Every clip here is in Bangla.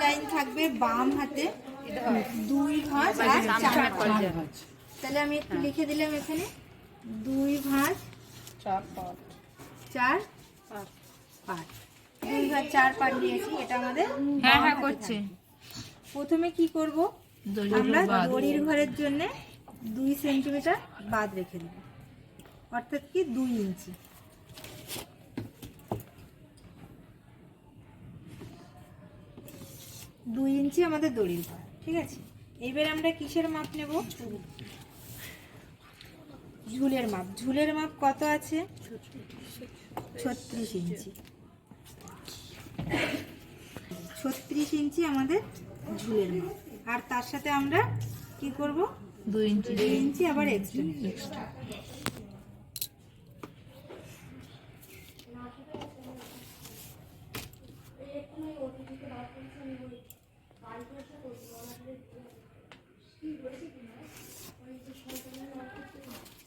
লাইন থাকবে বাম হাতে দুই ভাঁজ আর চার ভাঁজ। তাহলে আমি একটু লিখে দিলাম এখানে। দুই ভাঁজ চার পাঁচ। চার পাট দুই ভাঁজ চার পাট নিয়েছি এটা আমাদের হ্যাঁ হ্যাঁ করছে। প্রথমে কি করব? আমরা দড়ির ঘরের জন্য দুই সেন্টিমিটার বাদ রেখে দেব। অর্থাৎ কি দুই ইঞ্চি। দুই ইঞ্চি আমাদের দড়ির ঘর ঠিক আছে? এবার আমরা কিসের মাপ নেব? ঝুলের মাপ। ঝুলের মাপ কত আছে? ছত্রিশ ইঞ্চি। ছত্রিশ ইঞ্চি আমাদের ঝুলের মাপ। আর তার সাথে আমরা কি করব? দুই ইঞ্চি। দুই ইঞ্চি আবার এক্সট্রা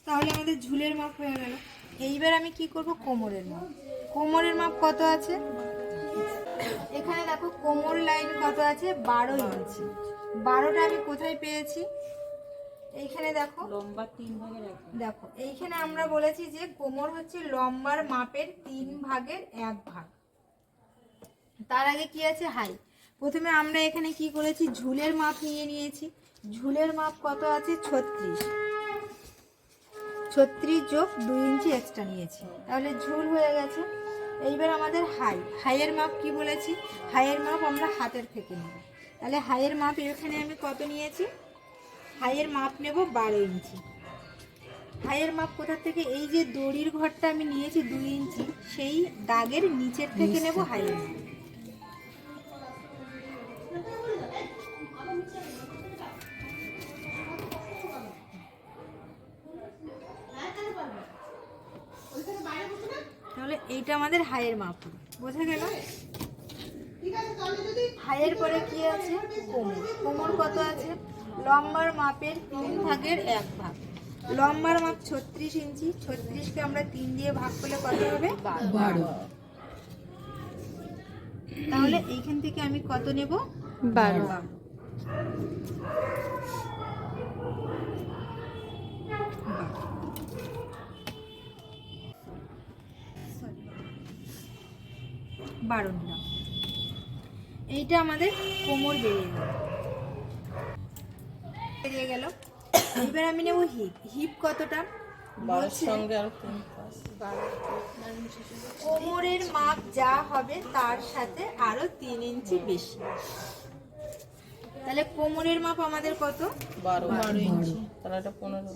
তাহলে আমাদের ঝুলের মাপ হয়ে গেল। এইবার আমি কি করব? কোমরের মাপ। কোমরের মাপ কত আছে? এখানে দেখো কোমর লাইন কত আছে? বারো ইঞ্চি। বারোটা আমি কোথায় পেয়েছি? এইখানে দেখো। লম্বা তিন ভাগের দেখো এইখানে আমরা বলেছি যে কোমর হচ্ছে লম্বার মাপের তিন ভাগের এক ভাগ। তার আগে কি আছে? হাই প্রথমে আমরা এখানে কি করেছি? ঝুলের মাপ নিয়ে নিয়েছি। ঝুলের মাপ কত আছে? ছত্রিশ। ছত্রিশ যোগ দুই ইঞ্চি এক্সট্রা নিয়েছি। তাহলে ঝুল হয়ে গেছে। এইবার আমাদের হাই। হাইয়ের মাপ কি বলেছি? হাইয়ের মাপ আমরা হাতের থেকে নেব। তাহলে হাইয়ের মাপ এখানে আমি কত নিয়েছি? হাইয়ের মাপ নেব বারো ইঞ্চি। হাইয়ের মাপ কোথা থেকে? এই যে দড়ির ঘরটা আমি নিয়েছি দুই ইঞ্চি সেই দাগের নিচের থেকে নেব হাইয়ের মাপ। তাহলে এইটা আমাদের হাইয়ের মাপ। বোঝা গেল? হাইয়ের পরে কি আছে? কোমর। কোমর কত আছে? লম্বার মাপের তিন ভাগের এক ভাগ। লম্বার মাপ ছত্রিশ ইঞ্চি। ছত্রিশকে আমরা তিন দিয়ে ভাগ করলে কত হবে? বারো। তাহলে এইখান থেকে আমি কত নেব? বারো। বারো। নিলাম। এইটা আমাদের কোমর বেরিয়ে গেল। বেরিয়ে গেল। এবার আমি নেব হিপ। হিপ কতটা? কোমরের মাপ যা হবে তার সাথে আরও তিন ইঞ্চি বেশি। তাহলে কোমরের মাপ আমাদের কত? বারো। বারো ইঞ্চি। তাহলে এটা পনেরো।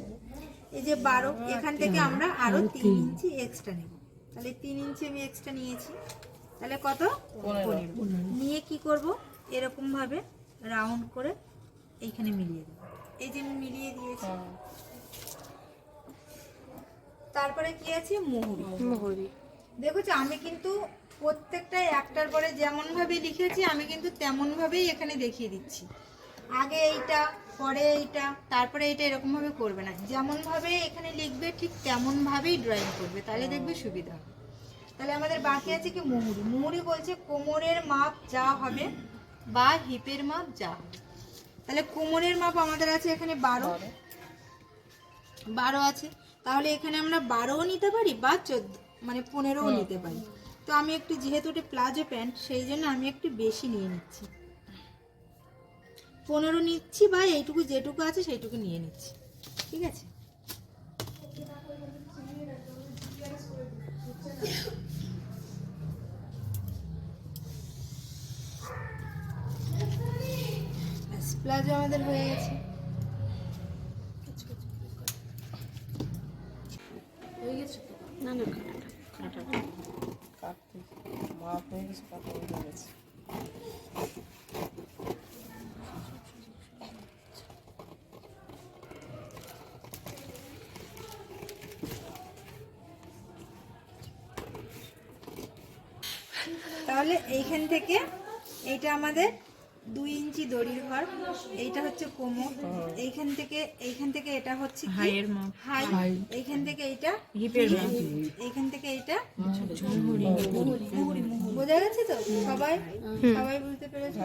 এই যে বারো এখান থেকে আমরা আরও তিন ইঞ্চি এক্সট্রা নেব। তাহলে তিন ইঞ্চি আমি এক্সট্রা নিয়েছি। তাহলে কত? পনেরো। নিয়ে কি করব? এরকম ভাবে রাউন্ড করে এইখানে মিলিয়ে দেবো। এই যে মিলিয়ে দিয়েছি। হ্যাঁ। তারপরে কি আছে? মুহুরি। মোহরি। দেখো আমি কিন্তু প্রত্যেকটা একটার পরে যেমন ভাবে লিখেছি আমি কিন্তু তেমন ভাবেই এখানে দেখিয়ে দিচ্ছি। আগে এইটা পরে এইটা তারপরে এইটা এরকম ভাবে করবে না। যেমন ভাবে এখানে লিখবে ঠিক তেমন ভাবেই ড্রয়িং করবে তাহলে দেখবে সুবিধা হবে। তাহলে আমাদের বাকি আছে কি মুহুরি। মুহুরি বলছে কোমরের মাপ যা হবে বা হিপের মাপ যা হবে। তাহলে কোমরের মাপ আমাদের আছে এখানে বারো। বারো। বারো আছে। তাহলে এখানে আমরা বারোও নিতে পারি বা চোদ্দ মানে পনেরোও নিতে পারি। তো আমি একটু যেহেতু এটা প্লাজো প্যান্ট, সেই জন্য আমি একটু বেশি নিয়ে নিচ্ছি। পনেরো নিচ্ছি বা এইটুকু যেটুকু আছে সেইটুকু নিয়ে নিচ্ছি। ঠিক আছে? প্লাজো আমাদের হয়ে গেছে। না না। কাটতে হয়ে গেছে হয়ে গেছে তাহলে এইখান থেকে এইটা আমাদের দুই ইঞ্চি দড়ির ঘর। এইটা হচ্ছে কোমর। এইখান থেকে এইখান থেকে এটা হচ্ছে হাইয়ের হাই। এইখান থেকে এইটা হিপের এইখান থেকে এইটা। বোঝা গেছে তো? সবাই সবাই বুঝতে পেরেছে?